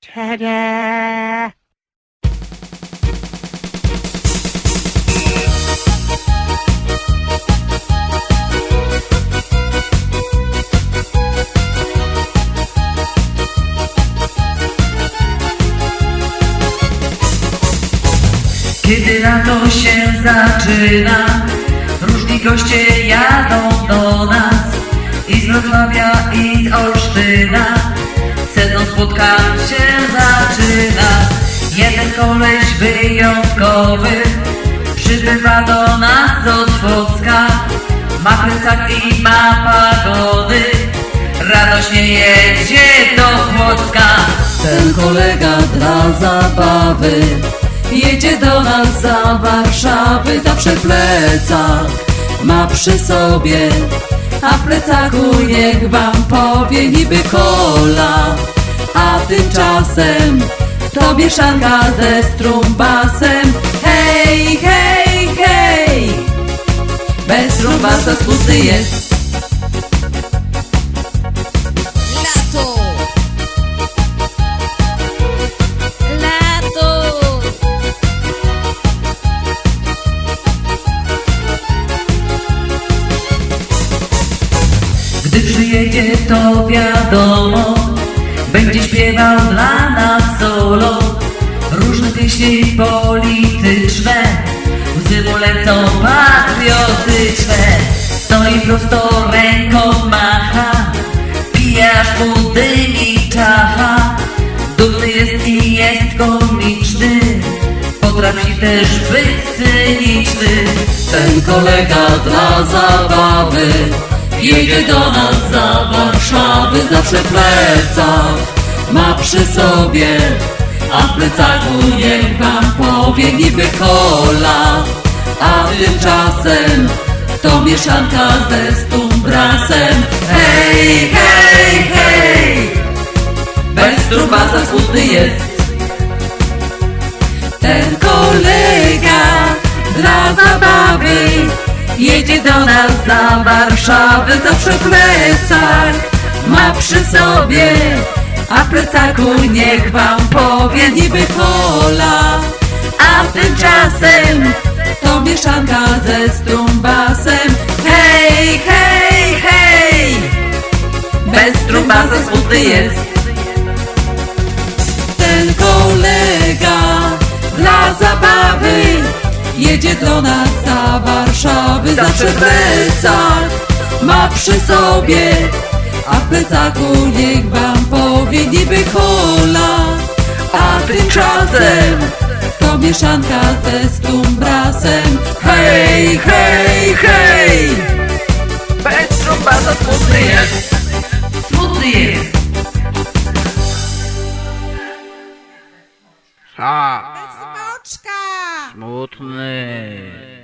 Ta-da! Kiedy lato się zaczyna, różni goście jadą do nas i z Wrocławia i z Olsztyna. Sezon spotkań się koleś wyjątkowy przybywa do nas z Otwocka. Ma plecak i ma pagody, radośnie jedzie do Płocka. Ten kolega dla zabawy Jedzie do nas za Warszawy Zawsze plecak ma przy sobie A w plecaku niech wam powie niby kola A tymczasem to mieszanka ze strumbasem Hej, hej, hej Bez strumbasa smutny jest Lato! Lato! Gdy przyjedzie to wiadomo Pieśni polityczne Łzy mu lecą patriotyczne. Stoi prosto ręką macha Pije aż mu dymi czacha. Dumny jest i jest komiczny Potrafi też być cyniczny. Ten kolega dla zabawy Jedzie do nas za Warszawy Zawsze plecak ma przy sobie A w plecaku niech wam powie niby kola A tymczasem to mieszanka ze stumbrasem. Hej, hej, hej! Bez trumbasa smutny jest. Ten kolega dla zabawy jedzie do nas za Warszawy zawsze plecak ma przy sobie a plecaku niech wam powie niby kola a tymczasem to mieszanka ze strumbasem. Hej, hej, hej! Bez trumbasa smutny jest. Ten kolega dla zabawy jedzie do nas za Warszawy zawsze plecak ma przy sobie a w plecaku niech wam powie niby kola a tymczasem to mieszanka ze stumbrasem. Hej, hej, hej! Bez trumbasa smutny jest. Smutny jest. A, Smoczka! smutny.